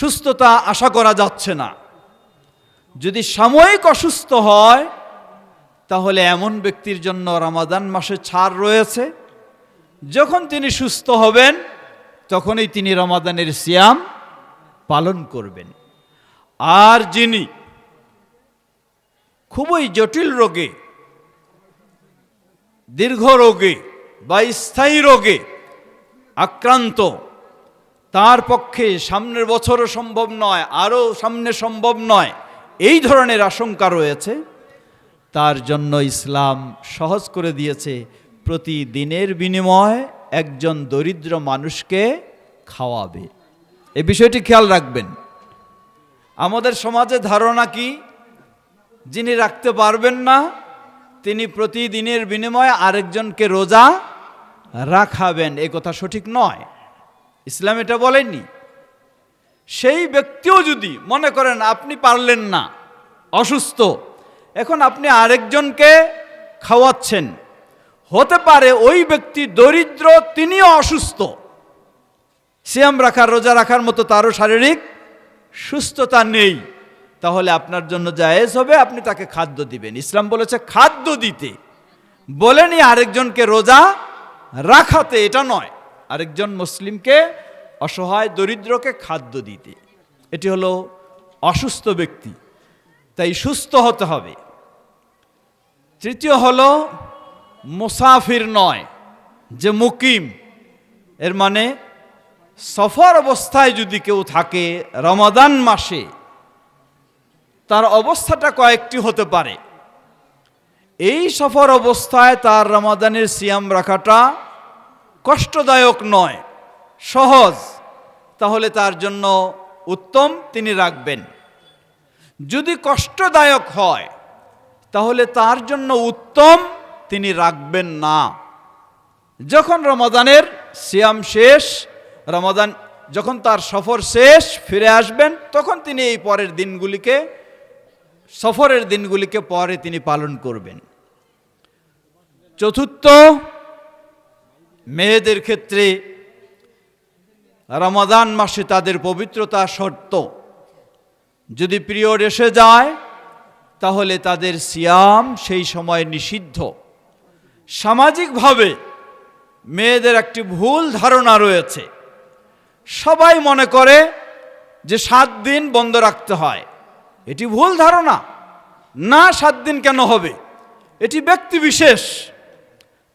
সুস্থতা আশা করা যাচ্ছে না। যদি সাময়িক অসুস্থ হয়, তাহলে এমন ব্যক্তির জন্য রমাদান মাসে ছাড় রয়েছে। যখন তিনি সুস্থ হবেন, তখনই তিনি রমাদানের সিয়াম পালন করবেন। আর যিনি খুবই জটিল রোগে, দীর্ঘ রোগে বা স্থায়ী রোগে আক্রান্ত তার পক্ষে সামনের বছরও সম্ভব নয়, আরও সামনে সম্ভব নয়। এই ধরনের আশঙ্কা রয়েছে। তার জন্য ইসলাম সহজ করে দিয়েছে, প্রতিদিনের বিনিময়ে একজন দরিদ্র মানুষকে খাওয়াবে। এ বিষয়টি খেয়াল রাখবেন। আমাদের সমাজে ধারণা কি? যিনি রাখতে পারবেন না, তিনি প্রতিদিনের বিনিময়ে আরেকজনকে রোজা রাখাবেন। এ কথা সঠিক নয়। ইসলাম এটা বলেননি। সেই ব্যক্তিও যদি মনে করেন আপনি পারলেন না, অসুস্থ, এখন আপনি আরেকজনকে খাওয়াচ্ছেন, হতে পারে ওই ব্যক্তি দরিদ্র, তিনিও অসুস্থ। সিয়াম রাখার, রোজা রাখার মতো তারও শারীরিক সুস্থতা নেই। তাহলে আপনার জন্য জায়েজ হবে, আপনি তাকে খাদ্য দিবেন। ইসলাম বলেছে খাদ্য দিতে। বলেনি আরেকজনকে রোজা রাখাতে, এটা নয়। আরেকজন মুসলিমকে অসহায় দরিদ্রকে খাদ্য দিতে। এটি হলো অসুস্থ ব্যক্তি, তাই সুস্থ হতে হবে। তৃতীয় হলো মুসাফির নয়, যে মুকিম। এর মানে সফর অবস্থায় যদি কেউ থাকে রমাদান মাসে, তার অবস্থাটা কয়েকটি হতে পারে। এই সফর অবস্থায় তার রমাদানের সিয়াম রাখাটা কষ্টদায়ক নয়, সহজ, তাহলে তার জন্য উত্তম তিনি রাখবেন। যদি কষ্টদায়ক হয়, তাহলে তার জন্য উত্তম তিনি রাখবেন না। যখন রমাদানের সিয়াম শেষ রমাদান যখন তার সফর শেষ, ফিরে আসবেন, তখন তিনি এই পরের দিনগুলিকে, সফরের দিনগুলিকে পরে তিনি পালন করবেন। চতুর্থ মেয়েদের ক্ষেত্রে রমাদান মাসে তাদের পবিত্রতা শর্ত। যদি পিরিয়ড এসে যায়, তাহলে তাদের সিয়াম সেই সময় নিষিদ্ধ। সামাজিকভাবে মেয়েদের একটি ভুল ধারণা রয়েছে। সবাই মনে করে যে সাত দিন বন্ধ রাখতে হয়। এটি ভুল ধারণা। না, সাত দিন কেন হবে? এটি ব্যক্তি বিশেষ।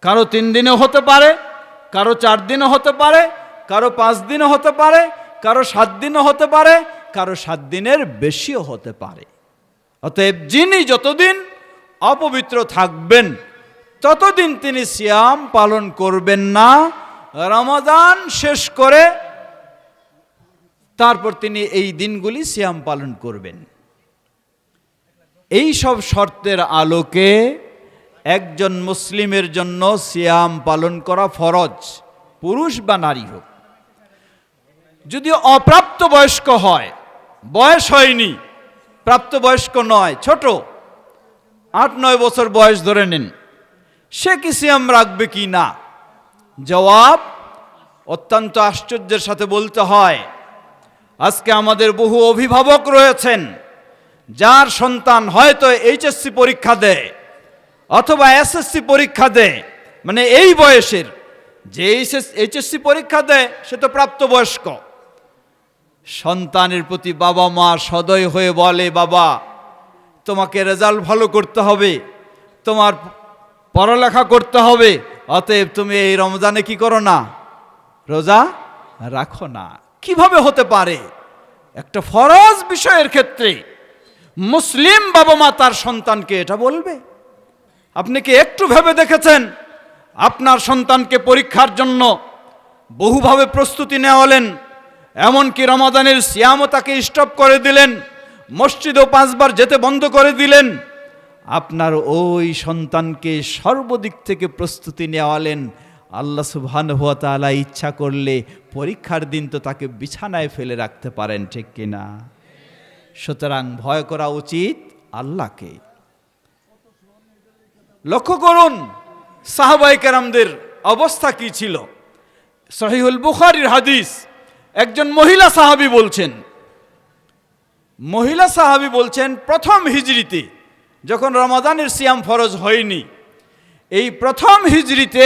কারও তিন দিনও হতে পারে কারও চার দিনও হতে পারে, কারও পাঁচ দিনও হতে পারে, কারও সাত দিনও হতে পারে, কারও সাত দিনের বেশিও হতে পারে। অতএব যিনি যতদিন অপবিত্র থাকবেন, ততদিন তিনি সিয়াম পালন করবেন না। রমাদান শেষ করে তারপর তিনি এই দিনগুলি সিয়াম পালন করবেন। এই সব শর্তের আলোকে একজন মুসলিমের জন্য সিয়াম পালন করা ফরজ, পুরুষ বা নারী হোক। যদি অপ্রাপ্ত বয়স্ক হয়, বয়স হয়নি, প্রাপ্তবয়স্ক নয়, ছোট, আট, নয় বছর বয়স ধরে নিন, সে কি সিয়াম রাখবে কি না? জবাব, অত্যন্ত আশ্চর্যের সাথে বলতে হয়, আজকে আমাদের বহু অভিভাবক রয়েছেন, যার সন্তান হয়তো এইচএসসি পরীক্ষা দেয়। অথবা এসএসসি পরীক্ষা দেয় মানে এই বয়সের, যে এইচএসসি পরীক্ষা দেয় সে তো প্রাপ্তবয়স্ক। সন্তানের প্রতি বাবা মা সদয় হয়ে বলে, বাবা, তোমাকে রেজাল্ট ভালো করতে হবে, তোমার পড়ালেখা করতে হবে, অতএব তুমি এই রমজানে কি করো না? রোজা রাখো না। কীভাবে হতে পারে? একটা ফরজ বিষয়ের ক্ষেত্রে মুসলিম বাবা মা তার সন্তানকে এটা বলবে। আপনি কি একটু ভেবে দেখেছেন? আপনার সন্তানকে পরীক্ষার জন্য বহুভাবে প্রস্তুতি নেওয়ালেন এমনকি রমাদানের সিয়ামও তাকে স্টপ করে দিলেন, মসজিদও পাঁচবার যেতে বন্ধ করে দিলেন। আপনার ওই সন্তানকে সর্বদিক থেকে প্রস্তুতি নেওয়ালেন আল্লাহ সুবহান হুয়া তাআলা ইচ্ছা করলে পরীক্ষার দিন তো তাকে বিছানায় ফেলে রাখতে পারেন, ঠিক কিনা? সুতরাং ভয় করা উচিত আল্লাহকে। লক্ষ্য করুন সাহাবাই কেরামদের অবস্থা কি ছিল? সহিহুল বুখারির হাদিস, একজন মহিলা সাহাবি বলছেন, মহিলা সাহাবি বলছেন, প্রথম হিজড়িতে যখন রমাদানের সিয়াম ফরজ হয়নি, এই প্রথম হিজড়িতে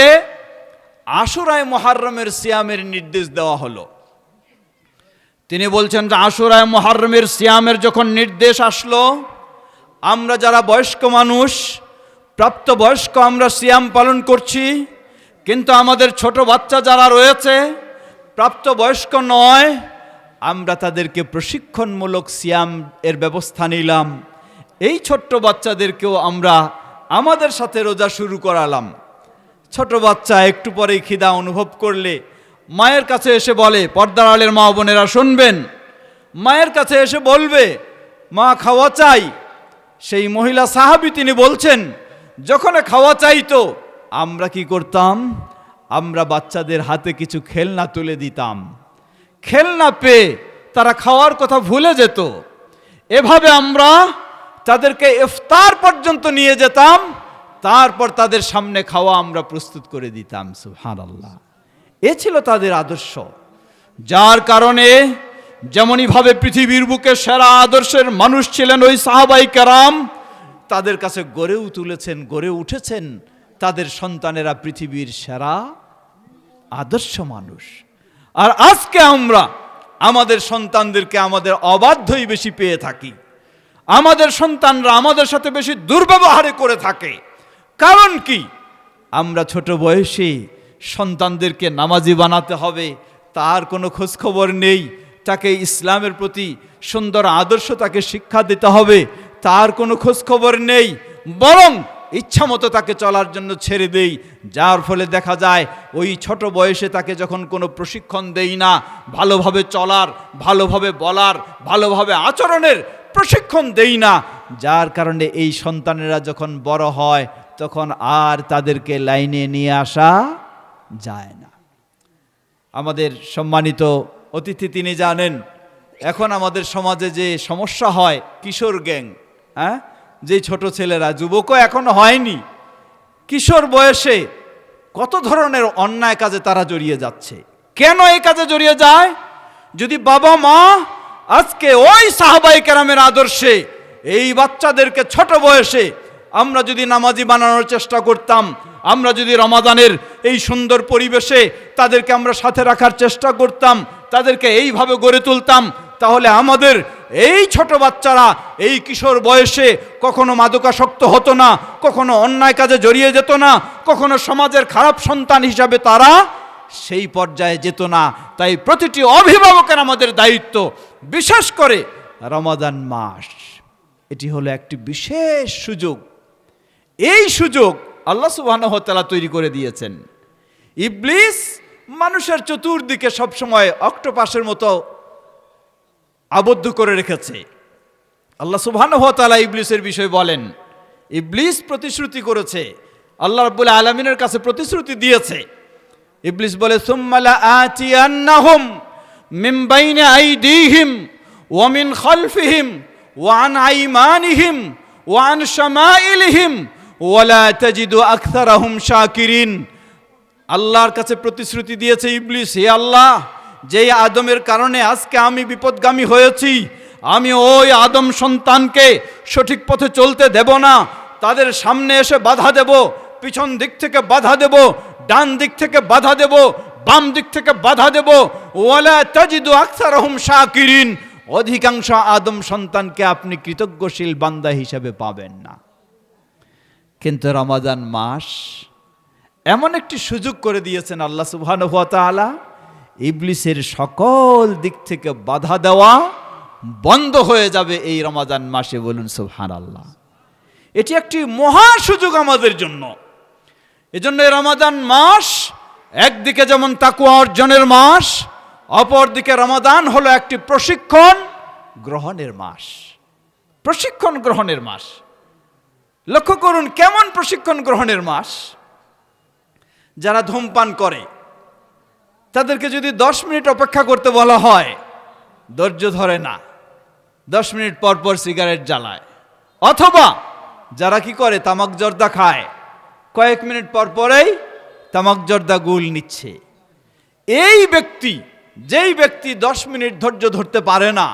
আশুরায় মহারমের সিয়ামের নির্দেশ দেওয়া হলো। তিনি বলছেন যে, আশুরায় মহারমের সিয়ামের যখন নির্দেশ আসলো, আমরা যারা বয়স্ক মানুষ প্রাপ্তবয়স্ক আমরা সিয়াম পালন করছি, কিন্তু আমাদের ছোট বাচ্চা যারা রয়েছে, প্রাপ্তবয়স্ক নয়, আমরা তাদেরকে প্রশিক্ষণমূলক সিয়াম এর ব্যবস্থা নিলাম। এই ছোট্ট বাচ্চাদেরকেও আমরা আমাদের সাথে রোজা শুরু করালাম। ছোট বাচ্চা একটু পরেই খিদা অনুভব করলে মায়ের কাছে এসে বলে, পর্দার আলের মা বোনেরা শুনবেন। মায়ের কাছে এসে বলবে, মা খাওয়া চাই। সেই মহিলা সাহাবি তিনি বলছেন যখন খাওয়া চাইতো, আমরা কি করতাম? আমরা বাচ্চাদের হাতে কিছু খেলনা তুলে দিতাম। খেলনা পেয়ে তারা খাওয়ার কথা ভুলে যেত। এভাবে আমরা তাদেরকে ইফতার পর্যন্ত নিয়ে যেতাম, তারপর তাদের সামনে খাওয়া আমরা প্রস্তুত করে দিতাম সুহান আল্লাহ এ ছিল তাদের আদর্শ। যার কারণে যেমনইভাবে পৃথিবীর বুকে সেরা আদর্শের মানুষ ছিলেন ওই সাহাবাই কারাম তাদের কাছে গড়েও তুলেছেন, গড়ে উঠেছেন তাদের সন্তানেরা পৃথিবীর সেরা আদর্শ মানুষ। আর আজকে আমরা আমাদের সন্তানদেরকে আমাদের অবাধ্যই বেশি পেয়ে থাকি। আমাদের সন্তানরা আমাদের সাথে বেশি দুর্ব্যবহারে করে থাকে। কারণ কি? আমরা ছোট বয়সে সন্তানদেরকে নামাজি বানাতে হবে, তার কোনো খোঁজখবর নেই। তাকে ইসলামের প্রতি সুন্দর আদর্শ, তাকে শিক্ষা দিতে হবে তার কোনো খোঁজখবর নেই, বরং ইচ্ছা মতো তাকে চলার জন্য ছেড়ে দেই, যার ফলে দেখা যায় ওই ছোট বয়সে তাকে যখন কোনো প্রশিক্ষণ দেই না, ভালোভাবে চলার, ভালোভাবে বলার, ভালোভাবে আচরণের প্রশিক্ষণ দেই না, যার কারণে এই সন্তানেরা যখন বড় হয়, তখন আর তাদেরকে লাইনে নিয়ে আসা যায় না। আমাদের সম্মানিত অতিথি তিনি জানেন, এখন আমাদের সমাজে যে সমস্যা হয়, কিশোর গ্যাং হ্যাঁ? যে ছোট ছেলেরা, যুবকও এখনও হয়নি। কিশোর বয়সে কত ধরনের অন্যায় কাজে তারা জড়িয়ে যাচ্ছে? কেন এই কাজে জড়িয়ে যায়? যদি বাবা মা আজকে ওই সাহাবাই কেরামের আদর্শে এই বাচ্চাদেরকে ছোট বয়সে আমরা যদি নামাজি বানানোর চেষ্টা করতাম, আমরা যদি রমাদানের এই সুন্দর পরিবেশে তাদেরকে আমরা সাথে রাখার চেষ্টা করতাম, তাদেরকে এইভাবে গড়ে তুলতাম, তাহলে আমাদের এই ছোট বাচ্চারা, এই কিশোর বয়সে কখনো মাদকাসক্ত হতো না, কখনো অন্যায় কাজে জড়িয়ে যেত না, কখনো সমাজের খারাপ সন্তান হিসাবে তারা সেই পর্যায়ে যেত না। তাই প্রতিটি অভিভাবকের আমাদের দায়িত্ব, বিশেষ করে রমাদান মাস। এটি হলো একটি বিশেষ সুযোগ। এই সুযোগ আল্লাহ ওয়া তৈরি করে দিয়েছেন। ইবলিস মানুষের চতুর্দিকে সবসময় অক্টোপাসের মতো আবদ্ধ করে রেখেছে। আল্লাহ তাআলা ইবলিসের বিষয় বলেন, ইবলিস প্রতিশ্রুতি করেছে, আল্লাহ রাব্বুল আলামিনের কাছে প্রতিশ্রুতি দিয়েছে। ইবলিস বলে সুম্মালা আতিয়ান্নাহুম মিন বাইনি আইদিহিম ওয়া মিন খালফিহিম ওয়া আন আইমানিহিম ওয়া আন শামাইলিহিম আল্লাহর কাছে প্রতিশ্রুতি দিয়েছে ইবলিস, হে আল্লাহ যেই আদমের কারণে আজকে আমি বিপদগামী হয়েছি, আমি ওই আদম সন্তানকে সঠিক পথে চলতে দেব না। তাদের সামনে এসে বাধা দেব, পিছন দিক থেকে বাধা দেব, ডান দিক থেকে বাধা দেব, বাম দিক থেকে বাধা দেব। ওয়ালা তাজিদু আকসারহুম শাকিরিন। অধিকাংশ আদম সন্তানকে আপনি কৃতজ্ঞশীল বান্দা হিসেবে পাবেন না। কিন্তু রমাদান মাস এমন একটি সুযোগ করে দিয়েছেন আল্লাহ সুবহানাহু ওয়া তাআলা। ইবলিসের সকল দিক থেকে বাধা দেওয়া বন্ধ হয়ে যাবে এই রমাজান মাসে বলুন সুবহানাল্লাহ। এটি একটি মহা সুযোগ আমাদের জন্য। এজন্য রমাদান মাস একদিকে যেমন তাকুয়া অর্জনের মাস, অপরদিকে রমাদান হলো একটি প্রশিক্ষণ গ্রহণের মাস। প্রশিক্ষণ গ্রহণের মাস। লক্ষ্য করুন কেমন প্রশিক্ষণ গ্রহণের মাস? যারা ধূমপান করে তাদেরকে যদি দশ মিনিট অপেক্ষা করতে বলা হয়, ধৈর্য ধরে না। দশ মিনিট পর পর সিগারেট জ্বালায়। অথবা যারা কি করে, তামাক জর্দা খায়। কয়েক মিনিট পর পরেই তামাক জর্দা গুল নিচ্ছে। এই ব্যক্তি, যেই ব্যক্তি দশ মিনিট ধৈর্য ধরতে পারে না,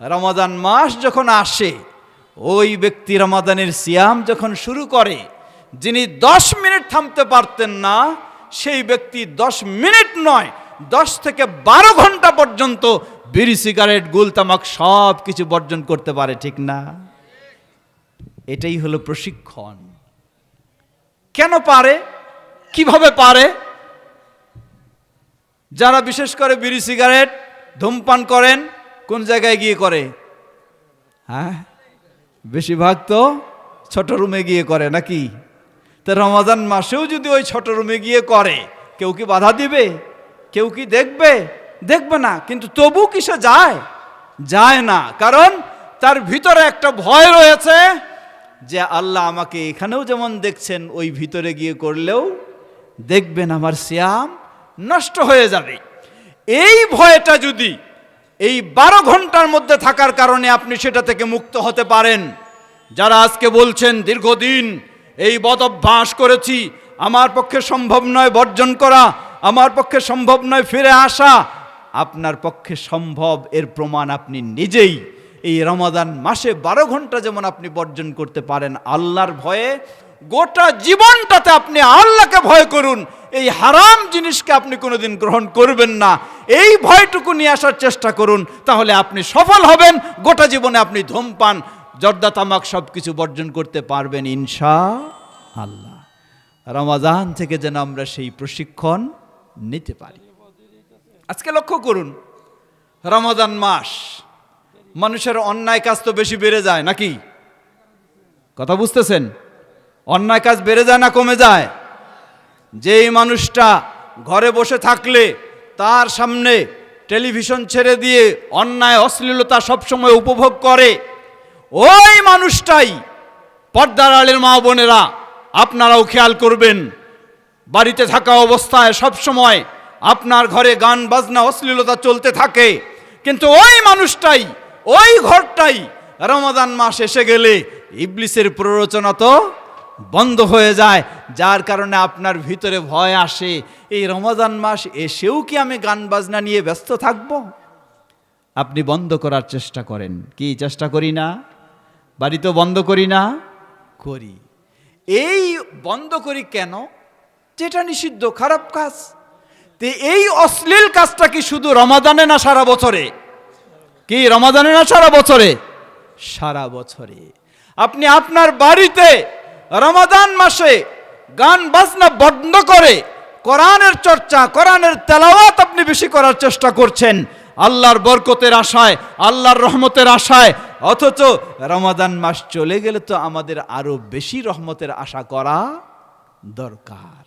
রমাদান মাস যখন আসে, ওই ব্যক্তি রমাদানের সিয়াম যখন শুরু করে, যিনি দশ মিনিট থামতে পারতেন না সেই ব্যক্তি দশ মিনিট নয়, দশ থেকে বারো ঘণ্টা পর্যন্ত বিড়ি, সিগারেট গুল তামাক সব কিছু বর্জন করতে পারে, ঠিক না? এটাই হলো প্রশিক্ষণ। কেন পারে? কীভাবে পারে? যারা বিশেষ করে বিড়ি, সিগারেট ধূমপান করেন, কোন জায়গায় গিয়ে করে? হ্যাঁ? বেশিরভাগ তো ছোট রুমে গিয়ে করে, নাকি? তা রমাজান মাসেও যদি ওই ছোট রুমে গিয়ে করে, কেউ কি বাধা দিবে? কেউ কি দেখবে? দেখবে না, কিন্তু তবু কিসে যায়? যায় না, কারণ তার ভিতরে একটা ভয় রয়েছে যে আল্লাহ আমাকে এখানেও যেমন দেখছেন, ওই ভিতরে গিয়ে করলেও দেখবেন আমার শ্যাম নষ্ট হয়ে যাবে। এই ভয়টা যদি এই বারো ঘণ্টার মধ্যে থাকার কারণে আপনি সেটা থেকে মুক্ত হতে পারেন। যারা আজকে বলছেন দীর্ঘদিন এই বদ অভ্যাস করেছি। আমার পক্ষে সম্ভব নয় বর্জন করা, আমার পক্ষে সম্ভব নয় ফিরে আসা। আপনার পক্ষে সম্ভব এর প্রমাণ আপনি নিজেই। এই রমাদান মাসে বারো ঘণ্টা যেমন আপনি বর্জন করতে পারেন আল্লাহর ভয়ে, গোটা জীবনটাতে আপনি আল্লাহকে ভয় করুন। এই হারাম জিনিসকে আপনি কোনোদিন গ্রহণ করবেন না। এই ভয়টুকু নিয়ে আসার চেষ্টা করুন, তাহলে আপনি সফল হবেন, গোটা জীবনে আপনি ধূমপান জর্দা তামাক সব কিছু বর্জন করতে পারবেন ইনশা আল্লাহ রমাজান থেকে যেন আমরা সেই প্রশিক্ষণ নিতে পারি। আজকে লক্ষ্য করুন রমাদান মাস, মানুষের অন্যায় কাজ তো বেশি বেড়ে যায় নাকি? কথা বুঝতেছেন? অন্যায় কাজ বেড়ে যায় না কমে যায়? যেই মানুষটা ঘরে বসে থাকলে তার সামনে টেলিভিশন ছেড়ে দিয়ে অন্যায়, অশ্লীলতা সবসময় উপভোগ করে ওই মানুষটাই। পর্দার আলের মা বোনেরা, আপনারাও খেয়াল করবেন, বাড়িতে থাকা অবস্থায় সবসময় আপনার ঘরে গান, বাজনা, অশ্লীলতা চলতে থাকে। কিন্তু ওই মানুষটাই, ওই ঘরটাই রমাদান মাস এসে গেলে ইবলিসের প্ররোচনা তো বন্ধ হয়ে যায়, যার কারণে আপনার ভিতরে ভয় আসে, এই রমাদান মাস এসেও কি আমি গান, বাজনা নিয়ে ব্যস্ত থাকব? আপনি বন্ধ করার চেষ্টা করেন। কি চেষ্টা করি না? বাড়িতে বন্ধ করি না। করি। এই বন্ধ করি কেন? যেটা নিষিদ্ধ, খারাপ কাজ। তে এই অশ্লীল কাজটা কি শুধু রমাদানে না সারা বছরে? কি রমাদানে না সারা বছরে? সারা বছরে। আপনি আপনার বাড়িতে রমাদান মাসে গান বাজনা বন্ধ করে কোরআনের চর্চা, কোরআনের তেলাওয়াত আপনি বেশি করার চেষ্টা করছেন। আল্লাহর বরকতের আশায়, আল্লাহর রহমতের আশায় অথচ রমাদান মাস চলে গেলে তো আমাদের আরও বেশি রহমতের আশা করা দরকার।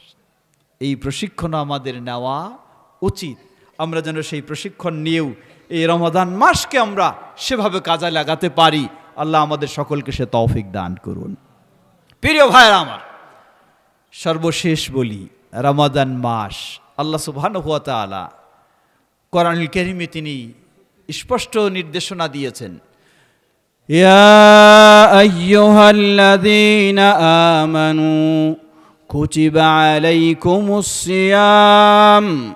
এই প্রশিক্ষণ আমাদের নেওয়া উচিত। আমরা যেন সেই প্রশিক্ষণ নিয়েও এই রমাদান মাসকে আমরা সেভাবে কাজে লাগাতে পারি। আল্লাহ আমাদের সকলকে সে তৌফিক দান করুন। প্রিয় ভাইরা আমার, সর্বশেষ বলি, রমাদান মাস আল্লাহ সুবহান হুয়া তালা কোরআনুল কেরিমে তিনি স্পষ্ট নির্দেশনা দিয়েছেন। يا ايها الذين امنوا كتب عليكم الصيام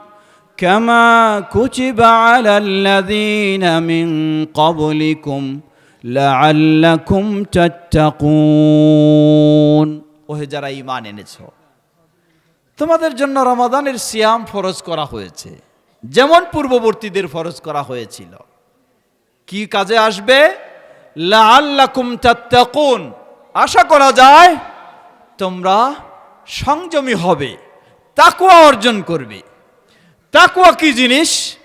كما كتب على الذين من قبلكم لعلكم تتقون ওহে যারা ইমান এনেছ তোমাদের জন্য রমাদানের সিয়াম ফরজ করা হয়েছে যেমন পূর্ববর্তীদের ফরজ করা হয়েছিল কি কাজে আসবে লাআল্লাকুম তাত্তাকুন। আশা করা যায় তোমরা সংযমী হবে তাকুয়া অর্জন করবে। তাকুয়া কি জিনিস?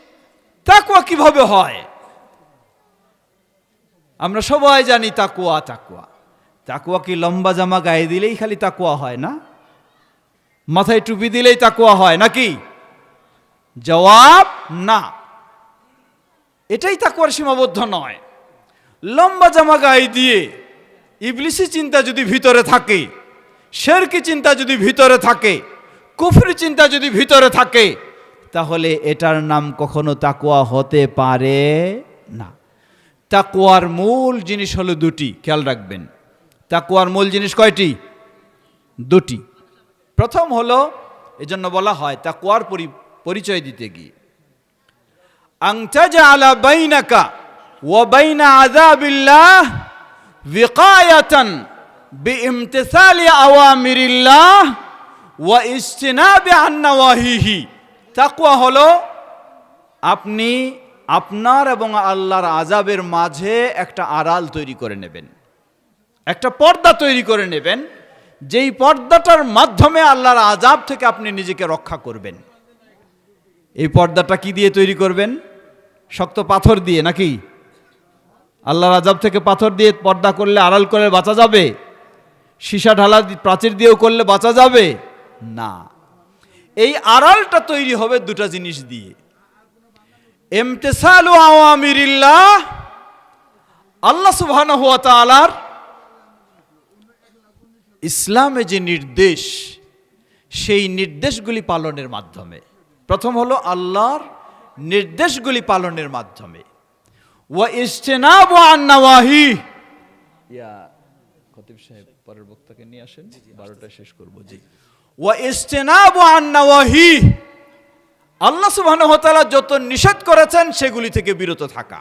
তাকুয়া কীভাবে হয়? আমরা সবাই জানি তাকুয়া তাকুয়া তাকুয়া কি লম্বা জামা গায়ে দিলেই খালি তাকুয়া হয় না? মাথায় টুপি দিলেই তাকুয়া হয় নাকি? জবাব না। এটাই তাকুয়ার সীমাবদ্ধ নয়। লম্বা জামা গায়ে দিয়ে। ইবলিসি চিন্তা যদি ভিতরে থাকে, শেরকি চিন্তা যদি ভিতরে থাকে, কুফরি চিন্তা যদি ভিতরে থাকে, তাহলে এটার নাম কখনো তাকুয়া হতে পারে না। তাকুয়ার মূল জিনিস হলো দুটি, খেয়াল রাখবেন। তাকুয়ার মূল জিনিস কয়টি? দুটি। প্রথম হলো, এজন্য বলা হয় তাকুয়ার পরি- পরিচয় দিতে গিয়ে। আংতাজা আলা বাইনাকা وبين عذاب الله وقاية بامتثال أوامر الله واجتناب عن نواهيه তাকওয়া হলো আপনি আপনার এবং আল্লাহর আজাবের মাঝে একটা আড়াল তৈরি করে নেবেন একটা পর্দা তৈরি করে নেবেন যেই পর্দাটার মাধ্যমে আল্লাহর আজাব থেকে আপনি নিজেকে রক্ষা করবেন এই পর্দাটা কি দিয়ে তৈরি করবেন শক্ত পাথর দিয়ে নাকি আল্লাহর আজাব থেকে পাথর দিয়ে পর্দা করলে আড়াল করে বাঁচা যাবে? সীসা ঢালা প্রাচীর দিয়েও করলে বাঁচা যাবে? না। এই আড়ালটা তৈরি হবে দুটা জিনিস দিয়ে। এমতেসালু আওয়ামিরিল্লাহ, আল্লাহ সুবহানাহু ওয়া তাআলার ইসলামে যে নির্দেশ, সেই নির্দেশগুলি পালনের মাধ্যমে। প্রথম হলো আল্লাহর নির্দেশগুলি পালনের মাধ্যমে। ওয়া ইজতিনাবু আন নাওয়াহি ইয়া খতিব সাহেব পরের বক্তাকে নিয়ে আসেন বারোটা শেষ করব জি। ওয়া ইজতিনাবু আন নাওয়াহি আল্লাহ সুবহানাহু ওয়া তাআলা যত নিষেধ করেছেন সেগুলি থেকে বিরত থাকা।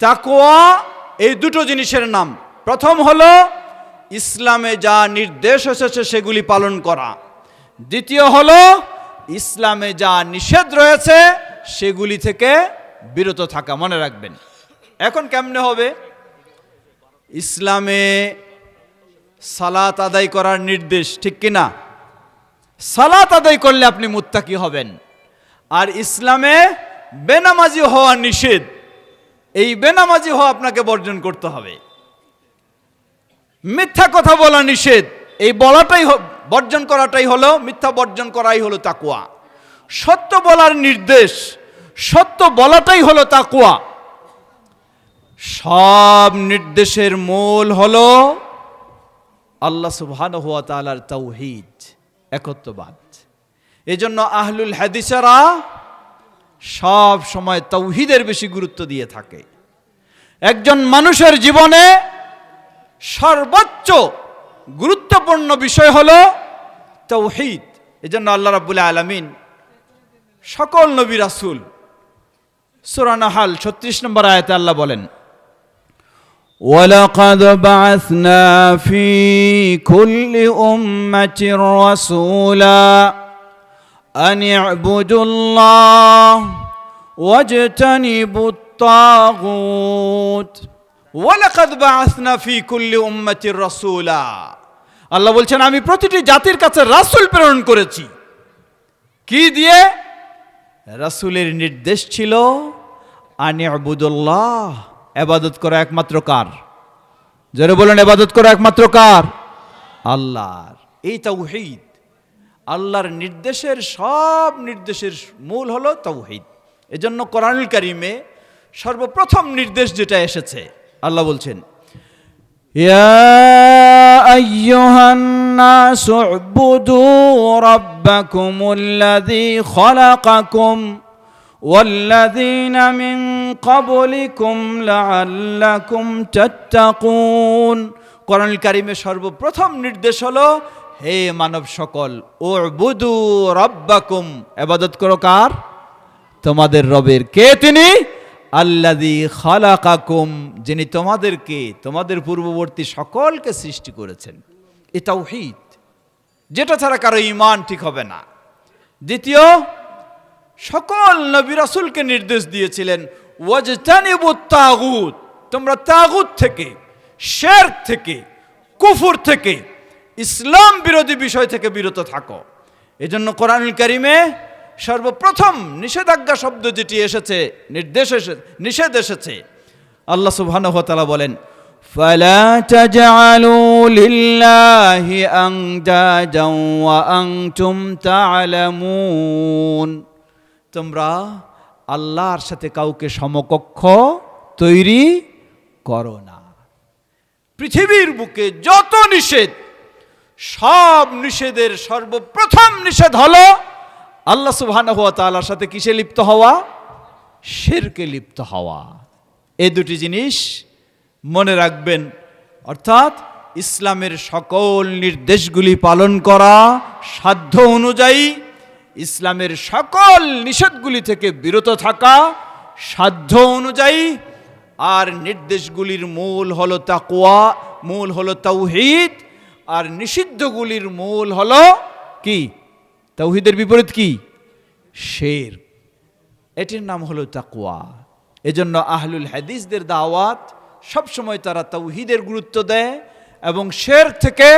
তাকওয়া এই দুটো জিনিসের নাম। প্রথম হলো ইসলামে যা নির্দেশ এসেছে সেগুলি পালন করা। দ্বিতীয় হলো ইসলামে যা নিষেধ রয়েছে সেগুলি থেকে বিরত থাকা মনে রাখবেন। এখন কেমনে হবে? ইসলামে সালাত আদায় করার নির্দেশ, ঠিক কিনা সালাত আদায় করলে আপনি মুত্তাকি হবেন। আর ইসলামে বেনামাজি হওয়া নিষেধ, এই বেনামাজি হওয়া আপনাকে বর্জন করতে হবে। মিথ্যা কথা বলা নিষেধ, এই বলাটাই বর্জন করাটাই হলো, মিথ্যা বর্জন করাই হলো তাকুয়া সত্য বলার নির্দেশ সত্য বলাটাই হলো তাকুয়া সব নির্দেশের মূল হলো আল্লাহ সুবহানাহু ওয়া তাআলার তাওহীদ, একত্ববাদ। এজন্য আহলুল হাদিসেরা সব সময় তৌহিদের বেশি গুরুত্ব দিয়ে থাকে। একজন মানুষের জীবনে সর্বোচ্চ গুরুত্বপূর্ণ বিষয় হল তৌহিদ এজন্য আল্লাহ রাব্বুল আলামিন সকল নবী রাসূল সূরা নাহাল 36 নম্বর আয়াতে আল্লাহ বলেন ولقد بعثنا في كل أمة رسولا أن اعبدوا الله واجتنبوا الطاغوت ওয়ালাকাদ বাআসনা ফি কুল্লি উম্মাতির রাসূলা আল্লাহ বলছেন আমি প্রতিটি জাতির কাছে রাসূল প্রেরণ করেছি কি দিয়ে রাসূলের নির্দেশ ছিল আনি আবুদুল্লাহ। ইবাদত করা একমাত্র কার? জোরে বলেন, এবাদত করা একমাত্র কার? আল্লাহর। এই তাওহীদ আল্লাহর নির্দেশের সব নির্দেশের মূল হলো তাওহীদ এজন্য কোরআনুল কারিমে সর্বপ্রথম নির্দেশ যেটা এসেছে, আল্লাহ বলছেন يا والذين من قبلكم لعلكم تتقون কোরআন কারিমে সর্বপ্রথম নির্দেশ হলো হে মানব সকল ও বুদু রব্বাকুম এবাদত করো কার তোমাদের রবের কে তিনি আল্লাদি খালাকাকুম যিনি তোমাদেরকে তোমাদের পূর্ববর্তী সকলকে সৃষ্টি করেছেন এটাও হিত যেটা ছাড়া কারো ইমান ঠিক হবে না দ্বিতীয় সকল নবী রাসূলকে নির্দেশ দিয়েছিলেন ওয়াজতানিবু তাগুত তোমরা তাগুত থেকে শেরক থেকে কুফুর থেকে ইসলাম বিরোধী বিষয় থেকে বিরত থাকো এজন্য কোরআনুল কারিমে সর্বপ্রথম নিষেধাজ্ঞা শব্দ যেটি এসেছে নির্দেশ এসে নিষেধ এসেছে আল্লাহ সুবহানাহু ওয়া তাআলা বলেন فلا تجعلوا لله أندادا وأنتم تعلمون তোমরা আল্লাহর সাথে কাউকে সমকক্ষ তৈরি করো না। পৃথিবীর বুকে যত নিষেধ, সব নিষেধের সর্বপ্রথম নিষেধ হলো আল্লাহ সুবহানাহু ওয়া তাআলার সাথে কিসে লিপ্ত হওয়া? শিরকে লিপ্ত হওয়া। এ দুটি জিনিস মনে রাখবেন, অর্থাৎ ইসলামের সকল নির্দেশগুলি পালন করা সাধ্য অনুযায়ী ইসলামের সকল নিষেধগুলি থেকে বিরত থাকা সাধ্য অনুযায়ী আর নির্দেশগুলির মূল হলো তাকুয়া মূল হলো তৌহিদ আর নিষিদ্ধগুলির মূল হলো কি? তৌহিদের বিপরীত কি? শের। এটির নাম হলো তাকুয়া এজন্য আহলুল হাদিসদের দাওয়াত সবসময় তারা তৌহিদের গুরুত্ব দেয় এবং শের থেকে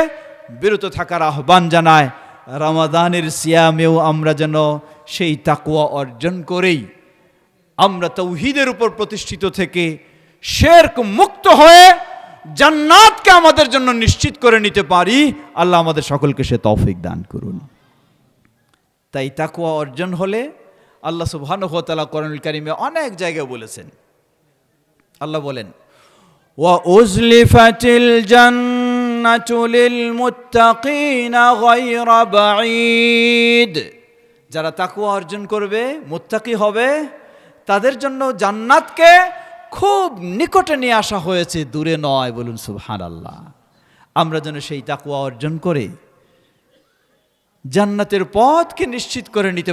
বিরত থাকার আহ্বান জানায়। রমাদানের সিয়ামেও আমরা যেন সেই তাকুয়া অর্জন করেই আমরা তৌহিদের উপর প্রতিষ্ঠিত থেকে শেরক মুক্ত হয়ে জান্নাতকে আমাদের জন্য নিশ্চিত করে নিতে পারি। আল্লাহ আমাদের সকলকে সে তৌফিক দান করুন। তাই তাকুয়া অর্জন হলে আল্লাহ সুবাহানুতালা করণুল কারিমে অনেক জায়গায় বলেছেন। আল্লাহ বলেন, ওয়া উজলিফাতিল জান্ন الجنة للمتقين غير بعيد যারা তাকুয়া অর্জন করবে মুত্তাকি হবে তাদের জন্য জান্নাতকে খুব নিকটে নিয়ে আসা হয়েছে দূরে নয় বলুন সুবহানাল্লাহ আমরা যেন সেই তাকুয়া অর্জন করে জান্নাতের পথকে নিশ্চিত করে নিতে